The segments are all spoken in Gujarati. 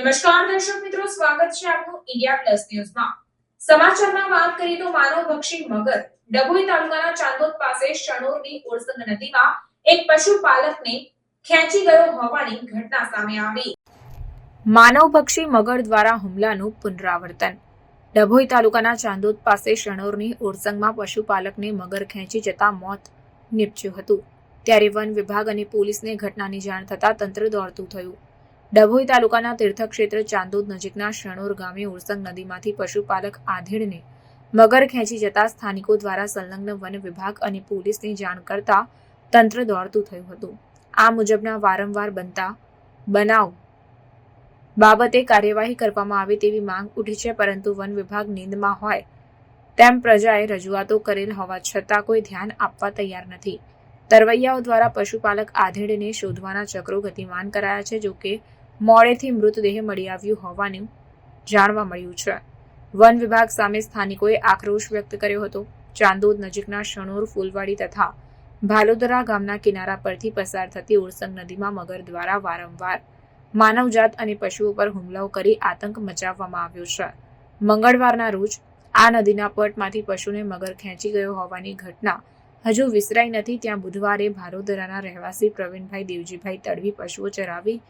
નમસ્કાર દર્શક મિત્રો, સ્વાગત છે આપનું ઇન્ડિયા પ્લસ ન્યૂઝમાં. સમાચારમાં વાત કરીએ તો માનવભક્ષી મગર, ડભોઈ તાલુકાના ચાંદોદ પાસે શણોરની ઓરસંગ નદીમાં એક પશુપાલકને ખેંચી ગયો હોવાની ઘટના સામે આવી. માનવભક્ષી મગર દ્વારા હુમલાનું પુનરાવર્તન. ડભોઈ તાલુકાના ચાંદોદ પાસે શણોરની ઓરસંગમાં પશુપાલકને મગર ખેંચી જતા મોત નીપજ્યું હતું. ત્યારે વન વિભાગ અને પોલીસને ઘટનાની જાણ થતાં તંત્ર દોડતું થયું. ડભોઈ તાલુકાના તીર્થક્ષેત્ર ચાંદોદ નજીકના શણોર ગામે ઉરસંગ નદીમાંથી પશુપાલક આધેડને મગર ખેંચી જતા સ્થાનિકો દ્વારા સંલગ્ન વન વિભાગ અને પોલીસને જાણ કરતા તંત્ર દોડતું થયું હતું. આ મુજબના વારંવાર બનતા બનાવ બાબતે કાર્યવાહી કરવામાં આવે તેવી માંગ ઉઠી છે, પરંતુ વન વિભાગ નીંદમાં હોય તેમ પ્રજાએ રજૂઆતો કરેલ હોવા છતાં કોઈ ધ્યાન આપવા તૈયાર નથી. તરવૈયાઓ દ્વારા પશુપાલક આધેડને શોધવાના ચક્રો ગતિમાન કરાયા છે, જોકે મોડેથી મૃતદેહ મળી આવ્યું હોવાનું જાણવા મળ્યું છે. વન વિભાગ સામે સ્થાનિકોએ આક્રોશ વ્યક્ત કર્યો હતો. ચાંદોદ નજીકના શણોર, ફૂલવાડી તથા ભાલોદરા ગામના કિનારા પરથી પસાર થતી ઉરસંગ નદીમાં મગર દ્વારા વારંવાર માનવજાત અને પશુઓ પર હુમલાઓ કરી આતંક મચાવવામાં આવ્યો છે. મંગળવારના રોજ આ નદીના પટમાંથી પશુને મગર ખેંચી ગયો હોવાની ઘટના હજુ વિસરાઈ નથી. ત્યાં બુધવારે ભાલોદરાના રહેવાસી પ્રવીણભાઈ દેવજીભાઈ તડવી પશુઓ ચરાવી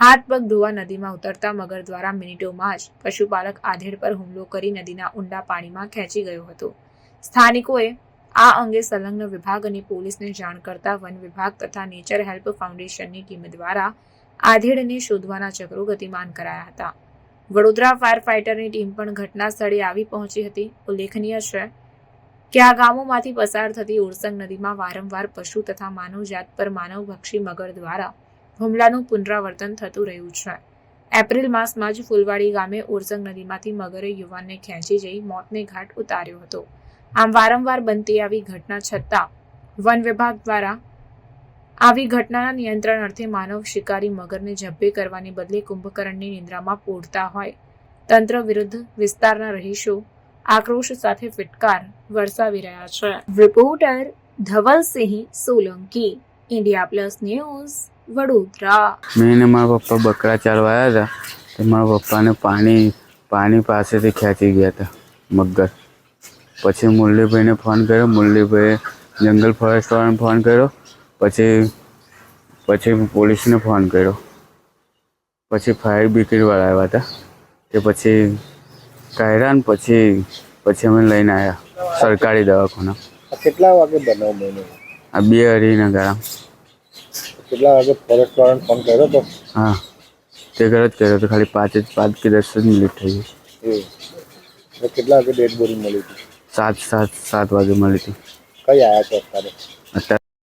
હાથ પગ ધોવા નદીમાં ઉતરતા મગર દ્વારા મિનિટોમાં જ પશુપાલક આધેડ પર હુમલો કરી નદીના ઊંડા પાણીમાં ખેંચી ગયો હતો. સ્થાનિકોએ આ અંગે સંલગ્ન વિભાગ અને પોલીસને જાણ કરતા વન વિભાગ તથા નેચર હેલ્પ ફાઉન્ડેશનની ટીમ દ્વારા આધેડને શોધવાના ચક્રો ગતિમાન કરાયા હતા. વડોદરા ફાયર ફાઇટરની ટીમ પણ ઘટના સ્થળે આવી પહોંચી હતી. ઉલ્લેખનીય છે કે આ ગામોમાંથી પસાર થતી ઉરસંગ નદીમાં વારંવાર પશુ તથા માનવજાત પર માનવભક્ષી મગર દ્વારા હુમલાનું પુનરાવર્તન થતું રહ્યું છે. એપ્રિલ માસમાં જ ફૂલવાડી ગામે ઓરસંગ નદીમાંથી મગરે યુવાનને ખેંચી જઈ મોતને ઘાટ ઉતાર્યો હતો. આમ વારંવાર બનતી આવી ઘટના છતાં વન વિભાગ દ્વારા આવી ઘટનાના નિયંત્રણ અર્થે માનવ શિકારી મગરને ઝબ્બે કરવાની બદલે કુંભકર્ણની નિંદ્રામાં પોડતા હોય. તંત્ર વિરુદ્ધ વિસ્તારના રહીશો આક્રોશ સાથે ફિટકાર વરસાવી રહ્યા છે. Reporter Dhavalsinh Solanki, India plus news Vadodara. મેં ને મારા પપ્પા બકરા ચારવા આવ્યા હતા તો મારા પપ્પાને પાણી પાણી પાસેથી ખેંચી ગયા હતા મગર. પછી મુરલીભાઈને ફોન કર્યો મુરલીભાઈએ જંગલ ફોરેસ્ટવાળાને ફોન કર્યો પછી પછી પોલીસને ફોન કર્યો. પછી ફાયર બ્રિગેડવાળા આવ્યા હતા તે પછી કાયરાન પછી પછી અમે લઈને આવ્યા સરકારી દવાખાના. આ કેટલા વાગે બનાવ આ બે અઢીના ગાળા. કેટલા વાગે ફોરેસ્ટ વાળાને ફોન કર્યો તો? હા. તે ઘર જ કર્યો તો ખાલી પાંચ જ પાંચ કે દસ જ મિનિટ થઈ ગઈ. એ કેટલા વાગે ડેડ બોડી મળી હતી? સાત સાત સાત વાગે મળી હતી. કઈ આવ્યા છો અત્યારે? અત્યારે